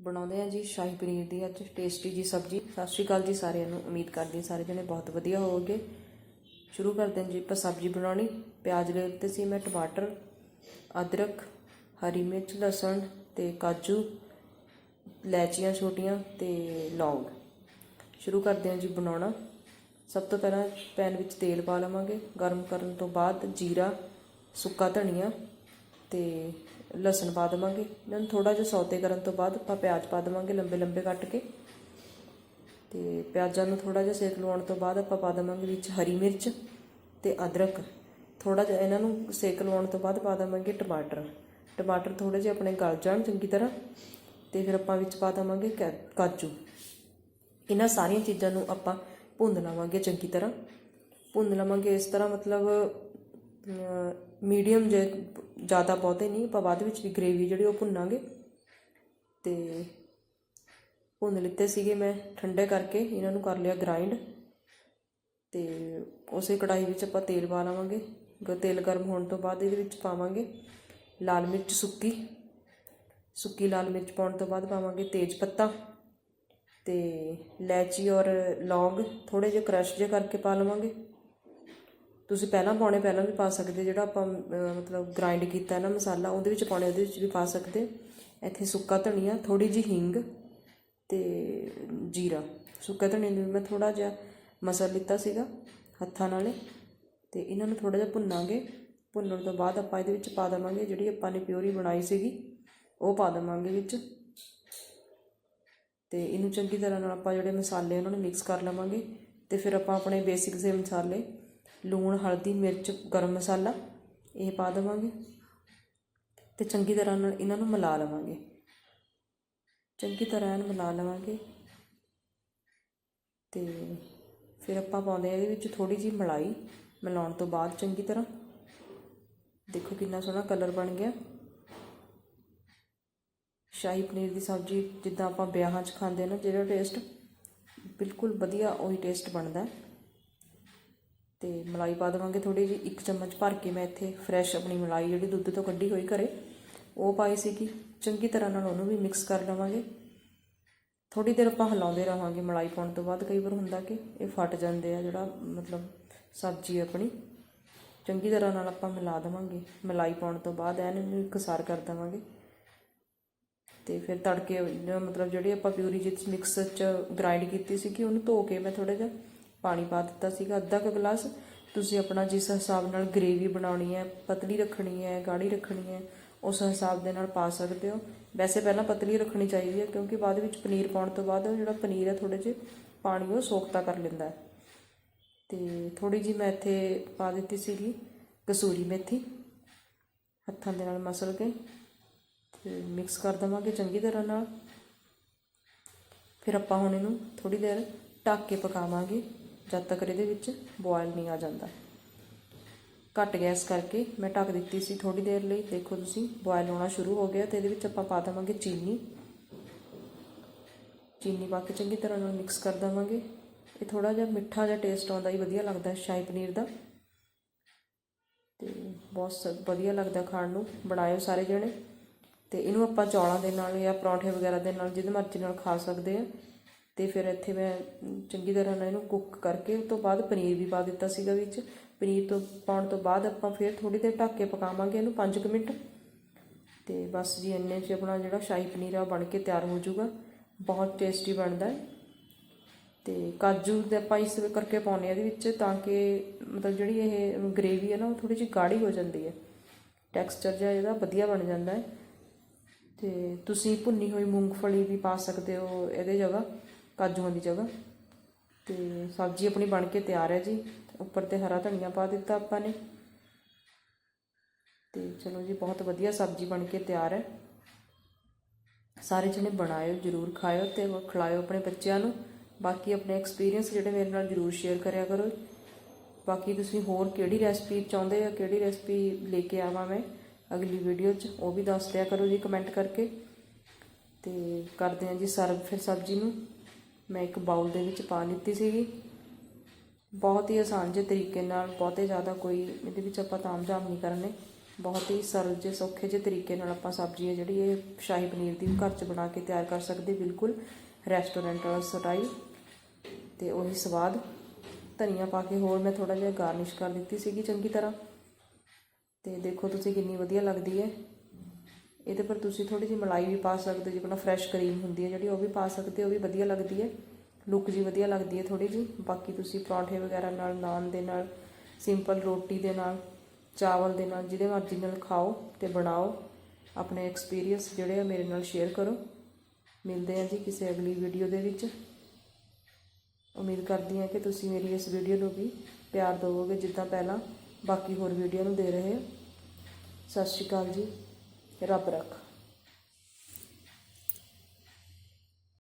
ਬਣਾਉਂਦੇ ਆ ਜੀ, ਸ਼ਾਹੀ ਪਨੀਰ ਦੀ ਅੱਜ ਟੇਸਟੀ ਜੀ ਸਬਜ਼ੀ। ਸਤਿ ਸ਼੍ਰੀ ਅਕਾਲ ਜੀ ਸਾਰਿਆਂ ਨੂੰ, ਉਮੀਦ ਕਰਦੀ ਹਾਂ ਸਾਰੇ ਜਣੇ ਬਹੁਤ ਵਧੀਆ ਹੋਵੋਗੇ। ਸ਼ੁਰੂ ਕਰਦੇ ਹਾਂ ਜੀ ਆਪਾਂ ਸਬਜ਼ੀ ਬਣਾਉਣੀ। ਪਿਆਜ਼ ਲੈ ਲਿੱਤੇ ਸੀ ਮੈਂ ਟਮਾਟਰ, ਅਦਰਕ, ਹਰੀ ਮਿਰਚ, ਲਸਣ ਤੇ ਕਾਜੂ ਲੈਚੀਆਂ ਛੋਟੀਆਂ ਤੇ ਲੌਂਗ। ਸ਼ੁਰੂ ਕਰਦੇ ਹਾਂ ਜੀ ਬਣਾਉਣਾ। ਸਭ ਤੋਂ ਪਹਿਲਾਂ ਪੈਨ ਵਿੱਚ ਤੇਲ ਪਾ ਲਵਾਂਗੇ। ਗਰਮ ਕਰਨ ਤੋਂ ਬਾਅਦ ਜੀਰਾ, ਸੁੱਕਾ ਧਨੀਆ ਤੇ ਲਸਣ ਪਾ ਦੇਵਾਂਗੇ। ਇਹਨਾਂ ਨੂੰ ਥੋੜਾ ਜਿਹਾ ਸੌਤੇ ਕਰਨ ਤੋਂ ਬਾਅਦ ਆਪਾਂ ਪਿਆਜ਼ ਪਾ ਦੇਵਾਂਗੇ ਲੰਬੇ ਲੰਬੇ ਕੱਟ ਕੇ। ਤੇ ਪਿਆਜ਼ਾਂ ਨੂੰ ਥੋੜਾ ਜਿਹਾ ਸੇਕ ਲਵਾਉਣ ਤੋਂ ਬਾਅਦ ਆਪਾਂ ਪਾ ਦੇਵਾਂਗੇ ਵਿੱਚ ਹਰੀ ਮਿਰਚ ਤੇ ਅਦਰਕ। ਥੋੜਾ ਜਿਹਾ ਇਹਨਾਂ ਨੂੰ ਸੇਕ ਲਵਾਉਣ ਤੋਂ ਬਾਅਦ ਪਾ ਦੇਵਾਂਗੇ ਟਮਾਟਰ। ਟਮਾਟਰ ਥੋੜੇ ਜਿਹਾ ਆਪਣੇ ਗਲ ਜਾਣ ਚੰਗੀ ਤਰ੍ਹਾਂ। ਤੇ ਫਿਰ ਆਪਾਂ ਵਿੱਚ ਪਾ ਦੇਵਾਂਗੇ ਕੈ- ਕਾਜੂ। ਇਹਨਾਂ ਸਾਰੀਆਂ ਚੀਜ਼ਾਂ ਨੂੰ ਆਪਾਂ ਭੁੰਨ ਲਵਾਂਗੇ ਚੰਗੀ ਤਰ੍ਹਾਂ। ਭੁੰਨ ਲਵਾਂਗੇ ਇਸ ਤਰ੍ਹਾਂ ਮਤਲਬ ਮੀਡੀਅਮ ਜੇ ਜ਼ਿਆਦਾ ਬਹੁਤੇ ਨਹੀਂ, ਆਪਾਂ ਬਾਅਦ ਵਿੱਚ ਵੀ ਗ੍ਰੇਵੀ ਜਿਹੜੀ ਉਹ ਭੁੰਨਾਂਗੇ। ਅਤੇ ਭੁੰਨ ਲਿੱਤੇ ਸੀਗੇ ਮੈਂ ਠੰਡੇ ਕਰਕੇ, ਇਹਨਾਂ ਨੂੰ ਕਰ ਲਿਆ ਗ੍ਰਾਈਂਡ ਅਤੇ ਉਸੇ ਕੜਾਹੀ ਵਿੱਚ ਆਪਾਂ ਤੇਲ ਪਾ ਲਵਾਂਗੇ। ਗ- ਤੇਲ ਗਰਮ ਹੋਣ ਤੋਂ ਬਾਅਦ ਇਹਦੇ ਵਿੱਚ ਪਾਵਾਂਗੇ ਲਾਲ ਮਿਰਚ ਸੁੱਕੀ। ਸੁੱਕੀ ਲਾਲ ਮਿਰਚ ਪਾਉਣ ਤੋਂ ਬਾਅਦ ਪਾਵਾਂਗੇ ਤੇਜ ਪੱਤਾ। ਤੇ ਇਲਾਇਚੀ ਔਰ ਲੌਂਗ ਥੋੜੇ ਜਿਹੇ ਕ੍ਰਸ਼ ਜਿਹੇ ਕਰਕੇ ਪਾ ਲਵਾਂਗੇ। ਤੁਸੀਂ ਪਹਿਲਾਂ ਪਾਉਣੇ, ਪਹਿਲਾਂ ਵੀ ਪਾ ਸਕਦੇ, ਜਿਹੜਾ ਆਪਾਂ ਮਤਲਬ ਗ੍ਰਾਈਂਡ ਕੀਤਾ ਨਾ ਮਸਾਲਾ, ਉਹਦੇ ਵਿੱਚ ਪਾਉਣੇ, ਉਹਦੇ ਵਿੱਚ ਵੀ ਪਾ ਸਕਦੇ। ਇੱਥੇ ਸੁੱਕਾ ਧਨੀਆ ਥੋੜੀ ਜਿਹੀ ਹਿੰਗ ਤੇ ਜੀਰਾ। ਸੁੱਕਾ ਧਨੀਆ ਨੂੰ ਮੈਂ ਥੋੜਾ ਜਿਹਾ ਮਸਲ ਲਿੱਤਾ ਸੀਗਾ ਹੱਥਾਂ ਨਾਲੇ, ਤੇ ਇਹਨਾਂ ਨੂੰ ਥੋੜਾ ਜਿਹਾ ਭੁੰਨਾਂਗੇ। ਭੁੰਨਣ ਤੋਂ ਬਾਅਦ ਆਪਾਂ ਇਹਦੇ ਵਿੱਚ ਪਾ ਦੇਵਾਂਗੇ ਜਿਹੜੀ ਆਪਾਂ ਨੇ ਪਿਓਰੀ ਬਣਾਈ ਸੀਗੀ, ਉਹ ਪਾ ਦੇਵਾਂਗੇ ਵਿੱਚ। ਤੇ ਇਹਨੂੰ ਚੰਗੀ ਤਰ੍ਹਾਂ ਨਾਲ ਆਪਾਂ ਜਿਹੜੇ ਮਸਾਲੇ ਉਹਨਾਂ ਨੂੰ ਮਿਕਸ ਕਰ ਲਵਾਂਗੇ। ਤੇ ਫਿਰ ਆਪਾਂ ਆਪਣੇ ਬੇਸਿਕ ਦੇ ਮਸਾਲੇ ਲੂਣ, ਹਲਦੀ, ਮਿਰਚ, ਗਰਮ ਮਸਾਲਾ ਇਹ ਪਾ ਦੇਵਾਂਗੇ ਅਤੇ ਚੰਗੀ ਤਰ੍ਹਾਂ ਨਾਲ ਇਹਨਾਂ ਨੂੰ ਮਿਲਾ ਲਵਾਂਗੇ। ਚੰਗੀ ਤਰ੍ਹਾਂ ਇਹਨੂੰ ਮਿਲਾ ਲਵਾਂਗੇ ਅਤੇ ਫਿਰ ਆਪਾਂ ਪਾਉਂਦੇ ਆ ਇਹਦੇ ਵਿੱਚ ਥੋੜ੍ਹੀ ਜਿਹੀ ਮਲਾਈ ਮਿਲਾਉਣ ਤੋਂ ਬਾਅਦ ਚੰਗੀ ਤਰ੍ਹਾਂ। ਦੇਖੋ ਕਿੰਨਾ ਸੋਹਣਾ ਕਲਰ ਬਣ ਗਿਆ। ਸ਼ਾਹੀ ਪਨੀਰ ਦੀ ਸਬਜ਼ੀ ਜਿੱਦਾਂ ਆਪਾਂ ਵਿਆਹਾਂ 'ਚ ਖਾਂਦੇ ਨਾ, ਜਿਹੜਾ ਟੇਸਟ ਬਿਲਕੁਲ ਵਧੀਆ ਉਹੀ ਟੇਸਟ ਬਣਦਾ। ਤੇ ਮਲਾਈ ਪਾ ਦੇਵਾਂਗੇ ਥੋੜੀ ਜਿਹੀ, ਇੱਕ ਚਮਚ ਭਰ ਕੇ ਮੈਂ ਇੱਥੇ ਫਰੈਸ਼ ਆਪਣੀ ਮਲਾਈ ਜਿਹੜੀ ਦੁੱਧ ਤੋਂ ਕੱਢੀ ਹੋਈ ਘਰੇ, ਉਹ ਪਾਈ ਸੀਗੀ। ਚੰਗੀ ਤਰ੍ਹਾਂ ਨਾਲ ਉਹਨੂੰ ਵੀ ਮਿਕਸ ਕਰ ਲਵਾਂਗੇ। ਥੋੜੀ ਦੇਰ ਆਪਾਂ ਹਿਲਾਉਂਦੇ ਰਹਾਂਗੇ ਮਲਾਈ ਪਾਉਣ ਤੋਂ ਬਾਅਦ, ਕਈ ਵਾਰ ਹੁੰਦਾ ਕਿ ਇਹ ਫਟ ਜਾਂਦੇ ਆ ਜਿਹੜਾ ਮਤਲਬ ਸਬਜ਼ੀ ਆਪਣੀ। ਚੰਗੀ ਤਰ੍ਹਾਂ ਨਾਲ ਆਪਾਂ ਮਿਲਾ ਦੇਵਾਂਗੇ। ਮਲਾਈ ਪਾਉਣ ਤੋਂ ਬਾਅਦ ਐਨ ਇਹਨੂੰ ਇਕਸਾਰ ਕਰ ਦੇਵਾਂਗੇ। ਤੇ ਫਿਰ ਤੜਕੇ, ਮਤਲਬ ਜਿਹੜੀ ਆਪਾਂ ਪਿਊਰੀ ਜਿਸ ਮਿਕਸਰ ਚ ਗ੍ਰਾਈਂਡ ਕੀਤੀ ਸੀਗੀ, ਉਹਨੂੰ ਧੋ ਕੇ ਮੈਂ ਥੋੜਾ ਜਿਹਾ ਪਾਣੀ ਪਾ ਦਿੱਤਾ ਸੀਗਾ, ਅੱਧਾ ਕੁ ਗਲਾਸ। ਤੁਸੀਂ ਆਪਣਾ ਜਿਸ ਹਿਸਾਬ ਨਾਲ ਗ੍ਰੇਵੀ ਬਣਾਉਣੀ ਹੈ, ਪਤਲੀ ਰੱਖਣੀ ਹੈ, ਗਾੜੀ ਰੱਖਣੀ ਹੈ, ਉਸ ਹਿਸਾਬ ਦੇ ਨਾਲ ਪਾ ਸਕਦੇ ਹੋ। ਵੈਸੇ ਪਹਿਲਾਂ ਪਤਲੀ ਰੱਖਣੀ ਚਾਹੀਦੀ ਹੈ, ਕਿਉਂਕਿ ਬਾਅਦ ਵਿੱਚ ਪਨੀਰ ਪਾਉਣ ਤੋਂ ਬਾਅਦ ਜਿਹੜਾ ਪਨੀਰ ਹੈ ਥੋੜੇ ਜਿਹੇ ਪਾਣੀ ਉਹ ਸੋਖਤਾ ਕਰ ਲੈਂਦਾ ਹੈ। ਤੇ ਥੋੜੀ ਜੀ ਮੈਂ ਇੱਥੇ ਪਾ ਦਿੱਤੀ ਸੀਗੀ ਕਸੂਰੀ ਮੇਥੀ। ਹੱਥਾਂ ਦੇ ਨਾਲ ਮਸਲ ਕੇ ਤੇ ਮਿਕਸ ਕਰ ਦਵਾਂਗੇ ਚੰਗੀ ਤਰ੍ਹਾਂ ਨਾਲ। ਫਿਰ ਆਪਾਂ ਹੁਣ ਇਹਨੂੰ ਥੋੜੀ ਦੇਰ ਢੱਕ ਕੇ ਪਕਾਵਾਂਗੇ। ਜਦ ਤੱਕ ਇਹਦੇ ਵਿੱਚ ਬੋਇਲ ਨਹੀਂ ਆ ਜਾਂਦਾ। ਘੱਟ ਗੈਸ ਕਰਕੇ ਮੈਂ ਢੱਕ ਦਿੱਤੀ ਸੀ ਥੋੜੀ ਦੇਰ ਲਈ। ਦੇਖੋ ਤੁਸੀਂ ਬੋਇਲ ਹੋਣਾ ਸ਼ੁਰੂ ਹੋ ਗਿਆ ਤੇ ਇਹਦੇ ਵਿੱਚ ਆਪਾਂ ਪਾ ਦੇਵਾਂਗੇ ਚੀਨੀ। ਚੀਨੀ ਪਾ ਕੇ ਚੰਗੀ ਤਰ੍ਹਾਂ ਨਾਲ ਮਿਕਸ ਕਰ ਦੇਵਾਂਗੇ। ਇਹ ਥੋੜਾ ਜਿਹਾ ਮਿੱਠਾ ਜਿਹਾ ਟੇਸਟ ਆਉਂਦਾ ਹੀ ਵਧੀਆ ਲੱਗਦਾ ਸ਼ਾਹੀ ਪਨੀਰ ਦਾ। ਤੇ ਬਹੁਤ ਸ- ਵਧੀਆ ਲੱਗਦਾ ਖਾਣ ਨੂੰ। ਬਣਾਇਓ ਸਾਰੇ ਜਣੇ। ਤੇ ਇਹਨੂੰ ਆਪਾਂ ਚੌਲਾਂ ਦੇ ਨਾਲ ਜਾਂ ਪਰੌਂਠੇ ਵਗੈਰਾ ਦੇ ਨਾਲ, ਜਿਹਦੇ ਮਰਜ਼ੀ ਨਾਲ ਖਾ ਸਕਦੇ ਆ। ਤੇ ਫਿਰ ਇੱਥੇ ਮੈਂ ਚੰਗੀ ਤਰ੍ਹਾਂ ਨਾਲ ਇਹਨੂੰ ਕੁੱਕ ਕਰਕੇ ਉਸ ਤੋਂ ਬਾਅਦ ਪਨੀਰ ਵੀ ਪਾ ਦਿੱਤਾ ਸੀਗਾ ਵਿੱਚ। ਪਨੀਰ ਤੋਂ ਪਾਉਣ ਤੋਂ ਬਾਅਦ ਆਪਾਂ ਫਿਰ ਥੋੜੀ ਦੇਰ ਢੱਕ ਕੇ ਪਕਾਵਾਂਗੇ ਇਹਨੂੰ 5 ਮਿੰਟ। ਤੇ ਬਸ ਜੀ ਇੰਨੇ 'ਚ ਆਪਣਾ ਜਿਹੜਾ ਸ਼ਾਹੀ ਪਨੀਰ ਆ ਉਹ ਬਣ ਕੇ ਤਿਆਰ ਹੋ ਜਾਊਗਾ। ਬਹੁਤ ਟੇਸਟੀ ਬਣਦਾ ਹੈ। ਤੇ ਕਾਜੂ ਦੇ ਆਪਾਂ ਇਸ ਕਰਕੇ ਪਾਉਂਦੇ ਆ ਇਹਦੇ ਵਿੱਚ ਤਾਂ ਕਿ ਮਤਲਬ ਜਿਹੜੀ ਇਹ ਗ੍ਰੇਵੀ ਹੈ ਨਾ ਉਹ ਥੋੜੀ ਜਿਹੀ ਗਾੜੀ ਹੋ ਜਾਂਦੀ ਹੈ। ਟੈਕਸਚਰ ਜਿਹਾ ਇਹਦਾ ਵਧੀਆ ਬਣ ਜਾਂਦਾ ਹੈ। ਤੇ ਤੁਸੀਂ ਭੁੰਨੀ ਹੋਈ ਮੂੰਗਫਲੀ ਵੀ ਪਾ ਸਕਦੇ ਹੋ ਇਹਦੇ ਜਗ੍ਹਾ। ਕਾਜੂਆਂ ਦੀ ਜਗ੍ਹਾ। ਤੇ ਸਬਜ਼ੀ ਆਪਣੀ ਬਣ ਕੇ ਤਿਆਰ ਹੈ ਜੀ। ਉੱਪਰ ਤੇ ਹਰਾ ਧਨੀਆ ਪਾ ਦਿੱਤਾ ਆਪਾਂ ਨੇ। ਤੇ ਚਲੋ ਜੀ, ਬਹੁਤ ਵਧੀਆ ਸਬਜ਼ੀ ਬਣ ਕੇ ਤਿਆਰ ਹੈ। ਸਾਰੇ ਜਣੇ ਬਣਾਇਓ, ਜਰੂਰ ਖਾਇਓ ਤੇ ਖਿਲਾਇਓ ਆਪਣੇ ਬੱਚਿਆਂ ਨੂੰ। ਬਾਕੀ ਆਪਣੇ ਐਕਸਪੀਰੀਅੰਸ ਜਿਹੜੇ ਮੇਰੇ ਨਾਲ ਜਰੂਰ ਸ਼ੇਅਰ ਕਰਿਆ ਕਰੋ। ਬਾਕੀ ਤੁਸੀਂ ਹੋਰ ਕਿਹੜੀ ਰੈਸਪੀ ਚਾਹੁੰਦੇ ਹੋ ਕਿਹੜੀ ਰੈਸਪੀ ਲੈ ਕੇ ਆਵਾਂ ਮੈਂ ਅਗਲੀ ਵੀਡੀਓ 'ਚ, ਉਹ ਵੀ ਦੱਸ ਦਿਆ ਕਰੋ ਜੀ ਕਮੈਂਟ ਕਰਕੇ। ਤੇ ਕਰਦੇ ਹਾਂ ਜੀ ਸਰਵ ਫਿਰ ਸਬਜ਼ੀ ਨੂੰ। ਮੈਂ ਇੱਕ ਬਾਉਲ ਦੇ ਵਿੱਚ ਪਾ ਲਿੱਤੀ ਸੀਗੀ। ਬਹੁਤ ਹੀ ਆਸਾਨ ਜਿਹੇ ਤਰੀਕੇ ਨਾਲ, ਬਹੁਤੇ ਜ਼ਿਆਦਾ ਕੋਈ ਇਹਦੇ ਵਿੱਚ ਆਪਾਂ ਤਾਮ ਝਾਮ ਨਹੀਂ ਕਰਨੇ। ਬਹੁਤ ਹੀ ਸਰਲ ਜਿਹੇ, ਸੌਖੇ ਜਿਹੇ ਤਰੀਕੇ ਨਾਲ ਆਪਾਂ ਸਬਜ਼ੀ ਹੈ ਜਿਹੜੀ ਇਹ ਸ਼ਾਹੀ ਪਨੀਰ ਦੀ ਘਰ 'ਚ ਬਣਾ ਕੇ ਤਿਆਰ ਕਰ ਸਕਦੇ। ਬਿਲਕੁਲ ਰੈਸਟੋਰੈਂਟ ਵਾਲਾ ਸਟਾਈਲ। ਤੇ ਉਹੀ ਸਵਾਦ। ਧਨੀਆ ਪਾ ਕੇ ਹੋਰ ਮੈਂ ਥੋੜਾ ਜਿਹਾ ਗਾਰਨਿਸ਼ ਕਰ ਦਿੱਤੀ ਸੀਗੀ ਚੰਗੀ ਤਰ੍ਹਾਂ। ਤੇ ਦੇਖੋ ਤੁਸੀਂ ਕਿੰਨੀ ਵਧੀਆ ਲੱਗਦੀ ਹੈ। ਇਹਦੇ ਪਰ ਤੁਸੀਂ ਥੋੜੀ ਜਿਹੀ ਮਲਾਈ ਵੀ ਪਾ ਸਕਦੇ ਹੋ, ਜਿਵੇਂ ਫਰੈਸ਼ ਕਰੀਮ ਹੁੰਦੀ ਹੈ ਜਿਹੜੀ ਉਹ ਵੀ ਪਾ ਸਕਦੇ ਹੋ, ਉਹ ਵੀ ਵਧੀਆ ਲੱਗਦੀ ਹੈ। ਲੁੱਕ ਜੀ ਵਧੀਆ ਲੱਗਦੀ ਹੈ ਥੋੜੀ ਜੀ ਬਾਕੀ ਤੁਸੀਂ ਪਰੌਂਠੇ ਵਗੈਰਾ ਨਾਲ, ਨਾਨ ਦੇ ਨਾਲ ਸਿੰਪਲ ਰੋਟੀ ਦੇ ਨਾਲ, ਚਾਵਲ ਦੇ ਨਾਲ, ਜਿਹਦੇ ਮਰਜ਼ੀ ਨਾਲ ਖਾਓ ਤੇ ਬਣਾਓ। ਆਪਣੇ ਐਕਸਪੀਰੀਅੰਸ ਜਿਹੜੇ ਆ ਮੇਰੇ ਨਾਲ ਸ਼ੇਅਰ ਕਰੋ। ਮਿਲਦੇ ਆ ਜੀ ਕਿਸੇ ਅਗਲੀ ਵੀਡੀਓ ਦੇ ਵਿੱਚ। ਉਮੀਦ ਕਰਦੀ ਹਾਂ ਕਿ ਤੁਸੀਂ ਮੇਰੀ ਇਸ ਵੀਡੀਓ ਨੂੰ ਵੀ ਪਿਆਰ ਦਿਵੋਗੇ ਜਿੱਦਾਂ ਪਹਿਲਾਂ। ਬਾਕੀ ਹੋਰ ਵੀਡੀਓ ਨੂੰ ਦੇ ਰਹੇ ਹੋ। ਸਤਿ ਸ਼੍ਰੀ ਅਕਾਲ ਜੀ। yara bırak.